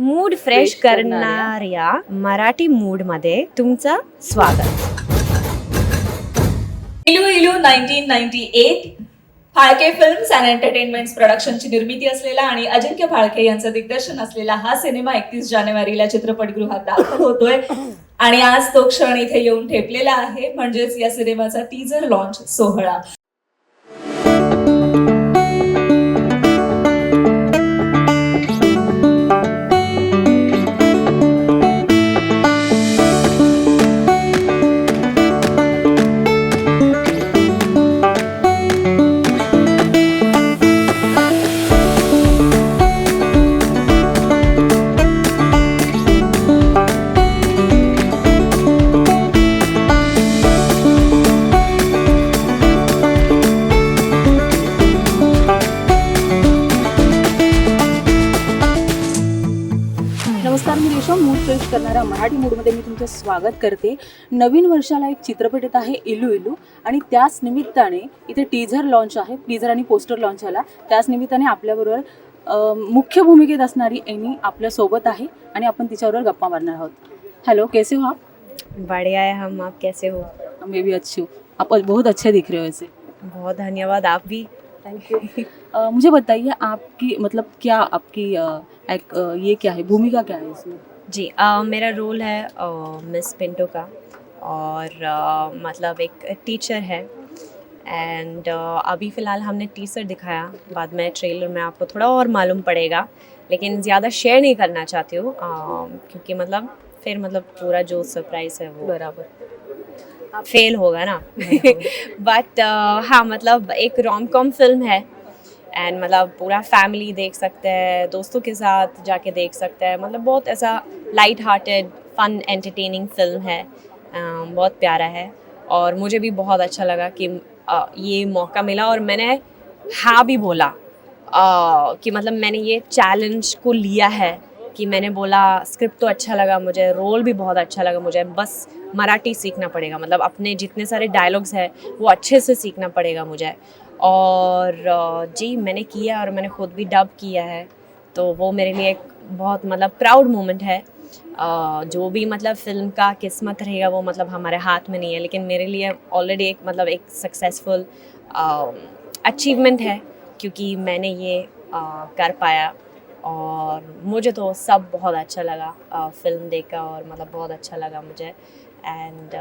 Mood fresh करणाऱ्या. करणाऱ्या मराठी मूडमध्ये तुमचं स्वागत. Ilu Ilu nineteen ninety eight Phalke films and entertainments प्रोडक्शनची निर्मिती असलेला आणि अजिंक्य फाळके यांचं दिग्दर्शन असलेला हा सिनेमा एकतीस जानेवारीला चित्रपटगृहात दाखल होतोय. आणि आज तो क्षण इथे येऊन ठेपलेला आहे. म्हणजेच या सिनेमाचा टीजर लॉन्च सोहळा. फ्रेश करणाऱ्या मराठी मूडमध्ये मी तुमचं स्वागत करते. नवीन वर्षाला एक चित्रपट येत आहे इलू इलू. आणि त्याच निमित्ताने इथे टीझर लॉन्च आहे टीझर आणि पोस्टर लॉन्च झाला. त्याच निमित्ताने आपल्याबरोबर मुख्य भूमिकेत असणारी एनी आपल्यासोबत आहे आणि आपण तिच्याबरोबर गप्पा मारणार आहोत. हॅलो कैसे हो आप? बढ़िया है हम आप कैसे हो? मैं भी अच्छी हूँ. आप बहुत अच्छे दिख रहे हो ऐसे बहुत धन्यवाद आप भी. थैंक यू मुझे बताइए आपकी मतलब क्या आपकी एक, ये क्या है भूमिका क्या है इसमें? जी अ, मेरा रोल है मिस पिंटो का और अ, मतलब एक टीचर है एंड अभी फ़िलहाल हमने टीजर दिखाया बाद में ट्रेलर में आपको थोड़ा और मालूम पड़ेगा लेकिन ज़्यादा शेयर नहीं करना चाहती हूँ क्योंकि मतलब फिर मतलब पूरा जो सरप्राइज़ है वो बराबर। फेल होगा ना? बट हाँ मतलब एक रोम कॉम फ़िल्म है एंड मतलब पूरा फैमिली देख सकते हैं, दोस्तों के साथ जाके देख सकते हैं। मतलब बहुत ऐसा light hearted fun entertaining film है बहुत प्यारा है। और मुझे भी बहुत अच्छा लगा कि ये मौका मिला और मैंने हाँ भी बोला कि मतलब मैंने ये चैलेंज को लिया है कि मैंने बोला स्क्रिप्ट तो अच्छा लगा मुझे रोल भी बहुत अच्छा लगा मुझे। बस मराठी सीखना पड़ेगा मतलब अपने जितने सारे डायलॉग्स हैं, वो अच्छे से सीखना पड़ेगा मुझे। और जी, मैंने किया और मैंने खुद भी डब किया है। तो वो मेरे लिए एक बहुत मतलब प्राउड मोमेंट है। जो भी मतलब फ़िल्म का किस्मत रहेगा वो मतलब हमारे हाथ में नहीं है, लेकिन मेरे लिए ऑलरेडी एक मतलब एक सक्सेसफुल अचीवमेंट है, क्योंकि मैंने ये कर पाया। और मुझे तो सब बहुत अच्छा लगा फ़िल्म देखकर और मतलब बहुत अच्छा लगा मुझे। एंड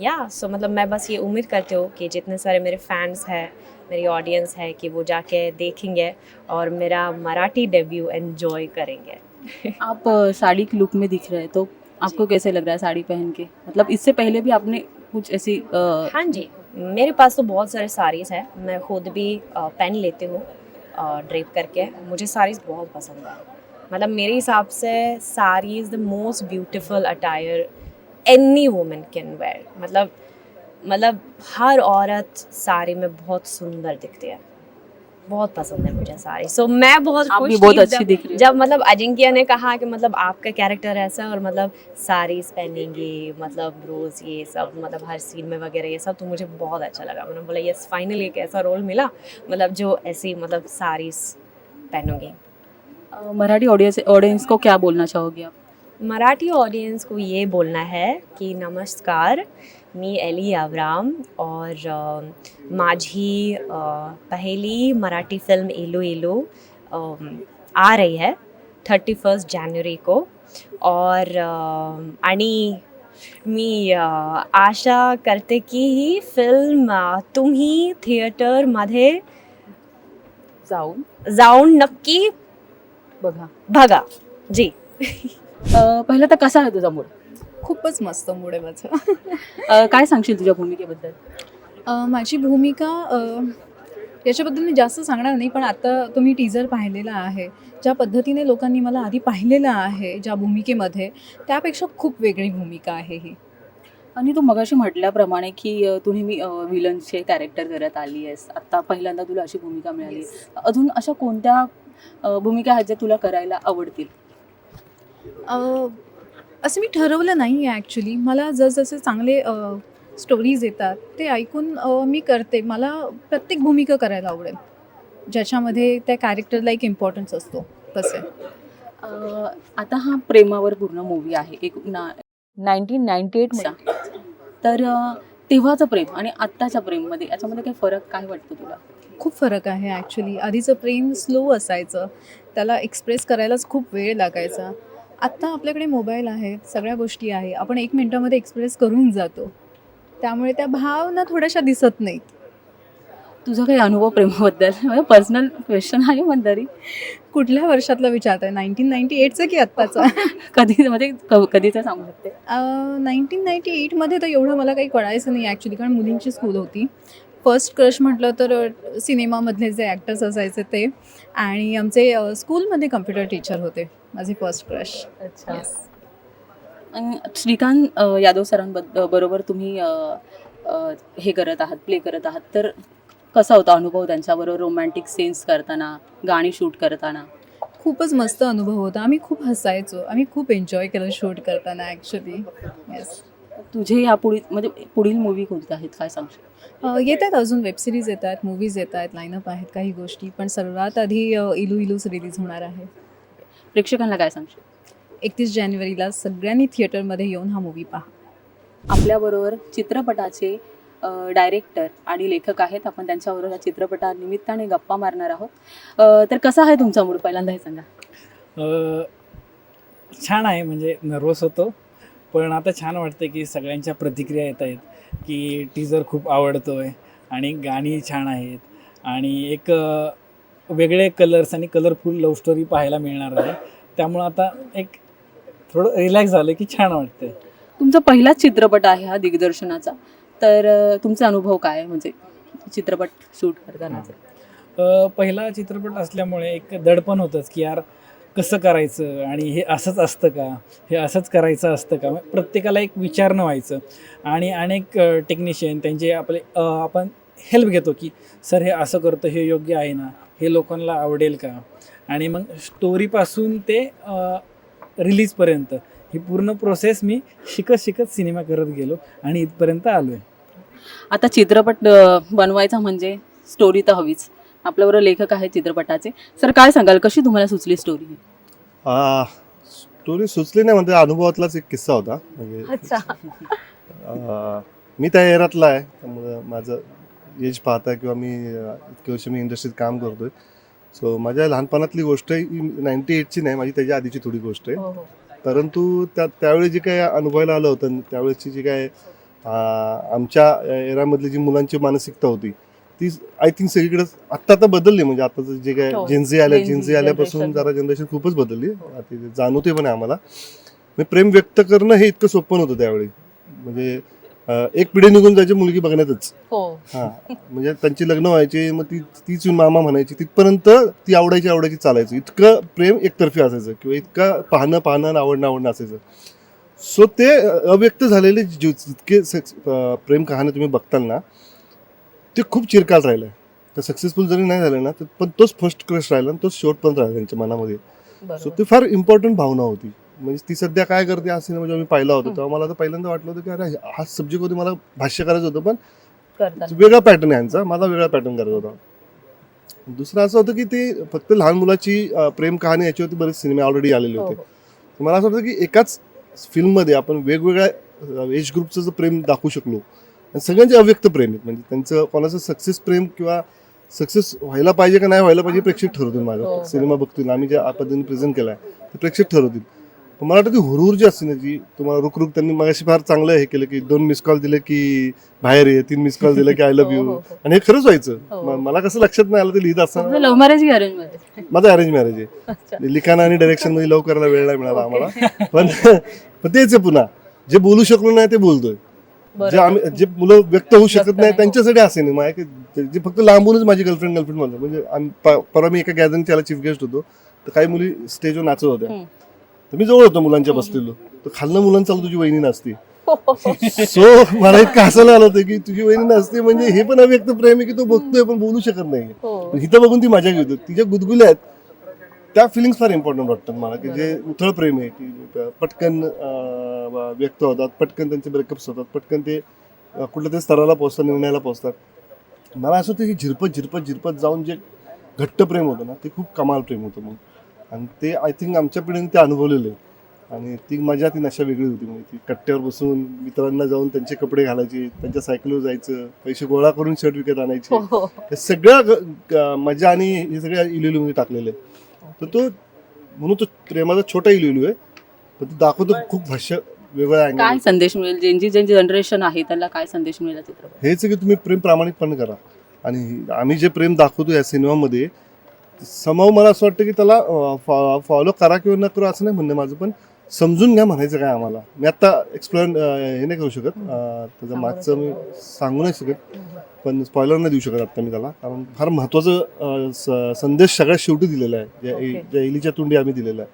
या सो मतलब मैं बस ये उम्मीद करती हूँ कि जितने सारे मेरे फैंस हैं मेरी ऑडियंस है कि वो जाके देखेंगे और मेरा मराठी डेब्यू एंजॉय करेंगे। आप साड़ी के लुक में दिख रहे हैं तो आपको कैसे लग रहा है साड़ी पहन के? मतलब इससे पहले भी आपने कुछ ऐसी अ, हाँ जी मेरे पास तो बहुत सारे साड़ीज़ हैं मैं खुद भी पहन लेती हूँ ड्रेप करके मुझे साड़ीज़ बहुत पसंद है। मतलब मेरे हिसाब से sari is the most beautiful attire any women can wear मतलब मतलब हर औरत साड़ी में बहुत सुंदर दिखती है। बहुत पसंद है मुझे साड़ी। सो so, मैं बहुत आप खुश भी बहुत अच्छी दिख रही हो। जब मतलब अजिंक्य ने कहा कि मतलब आपका कैरेक्टर ऐसा है और मतलब साड़ीज पहनेंगे मतलब रोज़ ये सब मतलब हर सीन में वगैरह ये सब तो मुझे बहुत अच्छा लगा। मैंने बोला यस फाइनली एक ऐसा रोल मिला मतलब जो ऐसी मतलब साड़ीज पहनूँगी। मराठी ऑडियंस ऑडियंस को क्या बोलना चाहोगे आप? मराठी ऑडियंस को ये बोलना है कि नमस्कार मी एली अवराम और माझी पहिली मराठी फिल्म इलू अम, आ रही है थर्टी फर्स्ट जानेवारी को और आणि मी आशा करते की ही फिल्म तुम्ही थिएटरमध्ये जाऊन. जाऊन नक्की बघा. बघा. जी. अ, पहिलं तर कसा आहे तुझा मूड खूपच मस्त मूड आहे माझं. अ, काय सांगशील तुझ्या भूमिकेबद्दल? अ, माझी भूमिका अ, याच्याबद्दल मी जास्त सांगणार नाही पण आता तुम्ही टीजर पाहिलेला आहे. ज्या पद्धतीने लोकांनी मला आधी पाहिलेलं आहे ज्या भूमिकेमध्ये त्यापेक्षा खूप वेगळी भूमिका आहे ही. आणि तू मगाशी म्हटल्याप्रमाणे की अ, तू नेहमी विलनचे कॅरेक्टर करत आली आहेस. आत्ता पहिल्यांदा तुला अशी भूमिका मिळाली. अजून अशा कोणत्या अ, भूमिका आहेत ज्या तुला करायला आवडतील? असं मी ठरवलं नाही आहे ॲक्च्युली मला जसजसे चांगले स्टोरीज येतात ते ऐकून मी करते. मला प्रत्येक भूमिका करायला आवडेल. ज्याच्यामध्ये त्या कॅरेक्टरला एक इम्पॉर्टन्स असतो तसे. आता हा प्रेमावर पूर्ण मूवी आहे एक ना नाईन्टीन नाईन्टी एटचा तर तेव्हाचं प्रेम आणि आत्ताच्या प्रेममध्ये याच्यामध्ये काही फरक काय वाटतं तुला? खूप फरक आहे ॲक्च्युली आधीचं प्रेम स्लो असायचं. त्याला एक्सप्रेस करायलाच खूप वेळ लागायचा. आत्ता आपल्याकडे मोबाईल आहेत सगळ्या गोष्टी आहे. आपण एक मिनटामध्ये एक्सप्रेस करून जातो. त्यामुळे त्या भावना थोड्याशा दिसत नाहीत. तुझा काही अनुभव प्रेमाबद्दल? पर्सनल क्वेश्चन आहे पण तरी कुठल्या वर्षातला विचारताय नाईन्टीन नाईन्टी एटचं की आत्ताचा? कधी म्हणजे कधीचं सांगू शकते? नाईन्टीन नाईन्टी एटमध्ये तर एवढं मला काही कळायचं नाही ॲक्च्युली कारण मुलींची स्कूल होती. फर्स्ट क्रश म्हटलं तर सिनेमामधले जे ॲक्टर्स असायचे ते. आणि आमचे स्कूलमध्ये कम्प्युटर टीचर होते. माझे फर्स्ट क्रश अच्छा. आणि श्रीकांत यादव सरांबद्दल बरोबर तुम्ही हे करत आहात प्ले करत आहात. तर कसा होता अनुभव त्यांच्याबरोबर रोमॅन्टिक सीन्स करताना गाणी शूट करताना? खूपच मस्त अनुभव होता. आम्ही खूप हसायचो. आम्ही खूप एन्जॉय केलं शूट करताना ॲक्च्युली येस तुझे या पुढील म्हणजे पुढील मूवी कोणते आहेत? काय सांगशील येत आहेत अजून वेबसिरीज येत आहेत मूवीज येत आहेत लाईनअप आहेत काही गोष्टी. पण सर्वात आधी इलू इलूच रिलीज होणार आहे. प्रेक्षकांना काय सांगशील? एकतीस जानेवारीला सगळ्यांनी थिएटरमध्ये येऊन हा मूवी पहा. आपल्याबरोबर चित्रपटाचे डायरेक्टर आणि लेखक आहेत. आपण त्यांच्याबरोबर या चित्रपटानिमित्ताने गप्पा मारणार आहोत. अ, तर कसा आहे तुमचा मूड? पहिल्यांदा हे सांगा. अ, छान आहे. म्हणजे नर्वस होतो. पण आता छान वाटतं की सगळ्यांच्या प्रतिक्रिया येत आहेत की टीजर खूप आवडतो आहे आणि गाणी छान आहेत. आणि एक अ, वेगळे कलर्स आणि कलरफुल लव्ह स्टोरी पाहायला मिळणार आहे. त्यामुळं आता एक थोडं रिलॅक्स झालं की छान वाटतंय. तुमचा पहिलाच चित्रपट आहे हा दिग्दर्शनाचा. तर तुमचे अनुभव काय म्हणजे चित्रपट शूट करतानाचा. अ, पहिला चित्रपट असल्यामुळे एक दडपण होतंच की यार कसं करायचं? आणि हे असंच असतं का? हे असंच करायचं असतं का? प्रत्येकाला एक विचारणं व्हायचं. आणि अनेक टेक्निशियन त्यांचे आपले आपण हेल्प घेतो की सर हे असं करतं हे योग्य आहे ना? हे लोकांना आवडेल का? आणि मग स्टोरीपासून ते रिलीजपर्यंत ही पूर्ण प्रोसेस मी शिकत शिकत सिनेमा करत गेलो आणि इथपर्यंत आलो आहे आता चित्रपट बनवायचा म्हणजे स्टोरी तर हवीच. आपल्याबरोबर लेखक आहेत चित्रपटाचे. सर काय सांगाल? कशी तुम्हाला सुचली स्टोरी स्टोरी सुचली नाही म्हणजे अनुभवातलाच एक किस्सा होता. म्हणजे मी त्या एरातला आहे त्यामुळं माझं एज पाहता किंवा मी इतके वर्ष मी इंडस्ट्रीत काम करतोय. सो माझ्या लहानपणातली गोष्ट नाईन्टी एटची नाही माझी त्याच्या आधीची थोडी गोष्ट हो, आहे परंतु त्या त्यावेळी जे काय अनुभवायला आलं होतं त्यावेळेची जी काय आमच्या एरामधली जी मुलांची मानसिकता होती ती आय थिंक सगळीकडे आत्ता आता बदलली. म्हणजे आताचं जे काय हो. जेन्झी आल्या जेन्झी आल्यापासून. जरा जनरेशन खूपच बदलली. आता जाणवते पण आहे आम्हाला प्रेम व्यक्त करणं हे इतकं सोपं नव्हतं त्यावेळी. म्हणजे एक पिढी निघून जायची मुलगी बघण्यातच. हो. हा म्हणजे त्यांची लग्न व्हायची मग ती तीच येऊन मामा म्हणायची तिथपर्यंत ती आवडायची आवडायची चालायचं. इतकं प्रेम एकतर्फी असायचं किंवा इतकं पाहणं पाहणं आवडणं आवडणं असायचं. सो ते अव्यक्त झालेले जे जितके अं, प्रेम कहाणी तुम्ही बघताल ना ते खूप चिरकाल राहिलं ते सक्सेसफुल जरी नाही झालं ना तर पण तोच फर्स्ट क्रश राहिला आणि तोच शेवटपर्यंत राहिला त्यांच्या मनामध्ये. सो ती फार इम्पॉर्टंट भावना होती. म्हणजे ती सध्या काय करते हा सिनेमा जेव्हा मी पाहिला होता तेव्हा मला तर पहिल्यांदा वाटलं होतं की अरे हा सब्जेक्ट होती मला भाष्य करायचं होतं पण वेगळा पॅटर्न आहे यांचा माझा वेगळा पॅटर्न करायचा होता. दुसरं असं होतं की ते फक्त लहान मुलाची प्रेम कहाणी याच्यावरती बरेच सिनेमे ऑलरेडी आलेले हो, होते तर मला असं वाटतं की एकाच फिल्ममध्ये आपण वेगवेगळ्या एज ग्रुपचं जर प्रेम दाखवू शकलो आणि सगळ्यांचे अव्यक्त प्रेम आहेत. म्हणजे त्यांचं कोणाचं सक्सेस प्रेम किंवा सक्सेस व्हायला पाहिजे का नाही व्हायला पाहिजे प्रेक्षक ठरवतील हो, माझा. हो. सिनेमा बघतील आम्ही ज्या पद्धतीने प्रेझेंट केलाय ते प्रेक्षक ठरवतील. पण मला वाटतं ती हुरहुर जी असते ना जी तुम्हाला रुक रुक त्यांनी मगाशी फार चांगलं हे केलं की दोन मिस कॉल दिले की बाहेर ये तीन मिस कॉल दिले की आय लव्ह हो, यू हो, हो. आणि हे खरंच व्हायचं. हो. म- मला कसं लक्षात नाही आलं ते लिहित असताना लव्ह मॅरेज की अरेंज मॅरेज माझं अरेंज मॅरेज आहे. लिखाण आणि डायरेक्शनमध्ये लव करायला वेळ नाही मिळाला आम्हाला. पण पण तेच आहे पुन्हा. जे बोलू शकलो नाही ते बोलतोय. जे आम्ही जे मुलं व्यक्त होऊ शकत नाही नाही. त्यांच्यासाठी हा सिनेमा आहे की ते- जे फक्त लांबूनच माझी गर्लफ्रेंड गर्लफ्रेंड म्हणतो म्हणजे आम्ही प- परवा मी एका गॅदरिंग त्याला चीफ गेस्ट होतो. तर काही मुली स्टेजवर नाचत होत्या. हम्म. तर मी जवळ होतो मुलांच्या बसलेलो तर खालनं मुलांचा तुझी वहिनी नसती सो मला इतकं हसायला आलं होतं की तुझी वहिनी नसते म्हणजे हे पण अव्यक्त प्रेम आहे की तो बघतोय पण बोलू शकत नाही. हो. इथं बघून ती मजा घेतो तिच्या गुदगुल्या आहेत. त्या फिलिंग्स फार इम्पॉर्टंट वाटतात मला की जे उथळ प्रेम आहे की पटकन व्यक्त होतात पटकन त्यांचे ब्रेकअप्स होतात पटकन ते कुठल्या तरी स्तराला पोहोचतात निर्णयाला पोहोचतात. मला असं होतं की झिरपत झिरपत झिरपत जाऊन जे घट्ट प्रेम होतं ना ते खूप कमाल प्रेम होतं मग आणि ते आय थिंक आमच्या पिढीने ते अनुभवलेलं. आहे आणि ती मजा ती नशा वेगळी होती. म्हणजे ती कट्ट्यावर बसून मित्रांना जाऊन त्यांचे कपडे घालायचे त्यांच्या सायकलवर जायचं पैसे गोळा करून शर्ट विकत आणायचे. हो हो. हे सगळं ग- ग- मजा आणि हे सगळ्या इलुलूमध्ये टाकलेलं. आहे तर तो म्हणून तो प्रेमाचा छोटा इलुलू आहे पण तो दाखवतो खूप भाष्य वेगळं काय संदेश मिळेल? ज्यांची ज्यांची जनरेशन आहे त्यांना काय संदेश मिळेल हेच की तुम्ही प्रेम प्रामाणिकपणे करा. आणि आम्ही जे प्रेम दाखवतो या सिनेमामध्ये समाव मला असं वाटतं की त्याला फॉलो करा किंवा न करा असं नाही म्हणणं माझं पण समजून घ्या म्हणायचं काय आम्हाला. मी आता एक्सप्लेन हे नाही करू शकत. त्याचं मागचं मी सांगू नाही शकत. पण स्पॉइलर नाही देऊ शकत आता मी त्याला. कारण फार महत्त्वाचं संदेश सगळ्यात शेवटी दिलेला आहे. ज्या ज्या एलीच्या तोंडी आम्ही दिलेला आहे.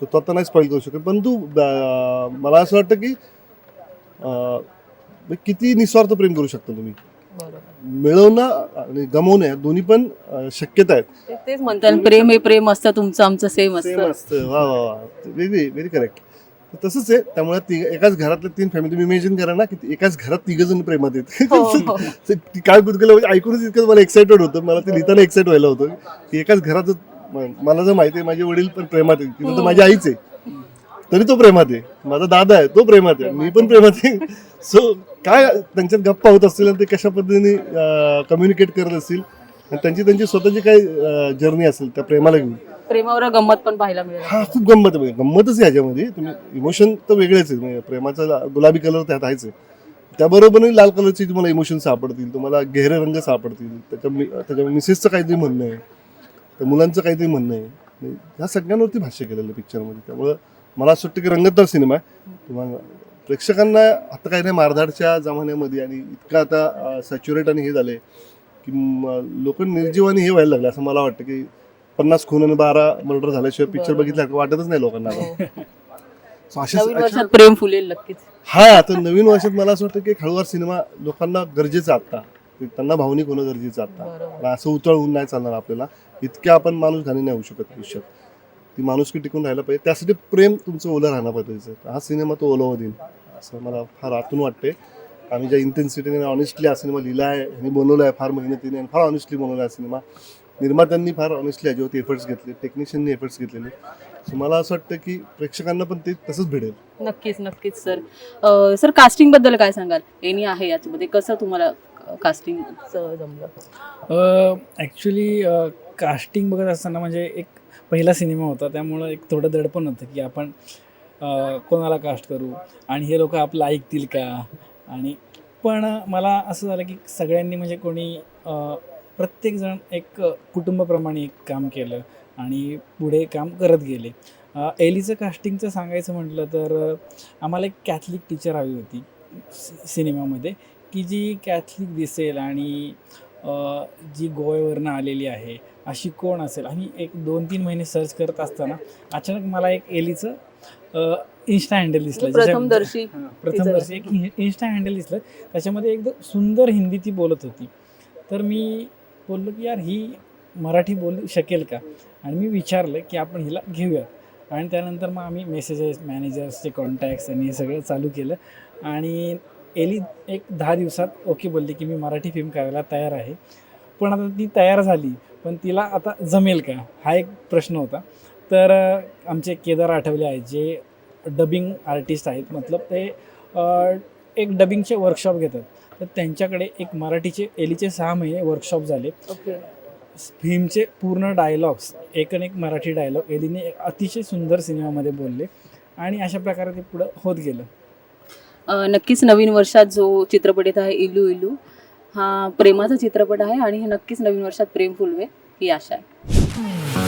सो तो आता नाही स्पॉईल करू शकत. परंतु मला असं वाटतं की किती निस्वार्थ प्रेम करू शकता तुम्ही? मिळवणं आणि गमवणं या दोन्ही पण अं, शक्यता आहेत. ते- तेच म्हणतात प्रेम हे प्रेम असतं तुमचं आमचं सेम सेम असतं. असतं. वा वा वा. व्हेरी व्हेरी करेक्ट तसंच आहे. त्यामुळे तिघ एकाच घरातल्या तीन फॅमिली तुम्ही इमेजिन करा ना की एकाच घरात तिघ जण प्रेमात आहेत. हो, हो. ते ती काय गुदगुलं म्हणजे ऐकूनच इतकं मला एक्साइटेड होतं. मला ते लिहिताना एक्साइट व्हायला होतं. की एकाच घरात म- मला जर माहिती आहे माझे वडील पण प्रेमात आहेत. तिथं तर माझी आईच आहे. तरी तो प्रेमात आहे. माझा दादा आहे तो प्रेमात आहे. मी पण प्रेमात आहे. सो काय त्यांच्यात गप्पा होत असतील आणि ते कशा पद्धतीने कम्युनिकेट करत असतील आणि त्यांची त्यांची स्वतःची काय जर्नी असेल त्या प्रेमाला घेऊन? प्रेमावर गंमत पण पाहायला मिळेल. हा खूप गंमत आहे. गंमतच आहे ह्याच्यामध्ये तुम्ही इमोशन तर वेगळेच आहे म्हणजे प्रेमाचा गुलाबी कलर त्यात आहेच आहे. त्याबरोबरही लाल कलरचे तुम्हाला इमोशन सापडतील. तुम्हाला गहरे रंग सापडतील. त्याच्या त्याच्या मिसेसचं काहीतरी म्हणणं आहे. त्या मुलांचं काहीतरी म्हणणं आहे. ह्या सगळ्यांवरती भाष्य केलेलं पिक्चरमध्ये त्यामुळं मला असं वाटतं की रंगतदार सिनेमा आहे. तुम्हाला प्रेक्षकांना आता काही नाही मारधाडच्या जमान्यामध्ये आणि इतकं आता सॅच्युरेट आणि हे झाले की लोक निर्जीव आणि हे व्हायला लागले असं मला वाटतं की पन्नास खून आणि बारा मर्डर झाल्याशिवाय पिक्चर बघितला वाटतच नाही लोकांना वर्षात प्रेम फुलेल नक्कीच. हा आता नवीन वर्षात मला असं वाटतं की हळूवार सिनेमा लोकांना गरजेचं आता. त्यांना भावनिक होणं गरजेचं आता. असं उतळ होऊन नाही चालणार आपल्याला. इतक्या आपण माणूस घाणी नाही होऊ शकत आयुष्यात. ती माणुसकी टिकून राहायला पाहिजे. त्यासाठी प्रेम तुमचं ओलं राहणं पाहिजे हा सिनेमा तो ओलावं देईन असं मला फार आतून वाटते आम्ही ज्या इंटेन्सिटीने ऑनेस्टली हा सिनेमा लिहिला आहे आणि बनवला आहे फार मेहनतीने आणि फार ऑनेस्टली बनवला आहे सिनेमा. निर्मात्यांनी फार ऑनेस्टली याच्यावरती एफर्ट्स घेतले टेक्निशियननी एफर्ट्स घेतलेले. सो मला असं वाटतं की प्रेक्षकांना पण ते तसंच भेटेल नक्कीच नक्कीच सर. अं, सर कास्टिंगबद्दल काय सांगाल? एनी आहे याच्यामध्ये. कसं तुम्हाला कास्टिंग जमलं? ॲक्च्युली कास्टिंग बघत असताना म्हणजे एक पहिला सिनेमा होता त्यामुळं एक थोडं दडपण होतं की आपण कोणाला कास्ट करू? आणि हे लोक आपलं ऐकतील का? आणि पण मला असं झालं की सगळ्यांनी म्हणजे कोणी प्रत्येकजण एक कुटुंबाप्रमाणे एक काम केलं आणि पुढे काम करत गेले. एलीचं कास्टिंगचं सांगायचं म्हटलं तर आम्हाला एक कॅथलिक टीचर हवी होती सि- सिनेमामध्ये की जी कॅथलिक दिसेल आणि जी गोव्यावरनं आलेली आहे अशी कोण असेल? आणि एक दोन तीन महिने सर्च करत असताना अचानक मला एक एलीचं इन्स्टा हँडल दिसलं. प्रथमदर्शी एक इन्स्टा हँडल दिसलं. त्याच्यामध्ये एकदम सुंदर हिंदी ती बोलत होती. तर मी बोललो की यार ही मराठी बोलू शकेल का? आणि मी विचारलं की आपण हिला घेऊया आणि त्यानंतर मग आम्ही मेसेजेस मॅनेजर्सचे कॉन्टॅक्ट्स आणि हे सगळं चालू केलं. आणि एली एक दहा दिवसात ओके बोलली की मी मराठी फिल्म करायला तयार आहे. पण आता ती तयार झाली. पण तिला आता जमेल का? हा एक प्रश्न होता. तर आमचे केदार आठवले आहेत जे डबिंग आर्टिस्ट आहेत. मतलब ते एक डबिंगचे वर्कशॉप घेतात. तर त्यांच्याकडे एक मराठीचे एलीचे सहा महिने वर्कशॉप झाले. ओके. फिल्मचे पूर्ण डायलॉग्स एक आणि एक मराठी डायलॉग एलीने एक अतिशय सुंदर सिनेमामध्ये बोलले. आणि अशा प्रकारे ते पुढं होत गेलं. नक्कीच नवीन वर्षात जो चित्रपट येत आहे इलू इलू हा प्रेमाचा चित्रपट आहे आणि हे नक्कीच नवीन वर्षात प्रेम फुलवे ही आशा आहे.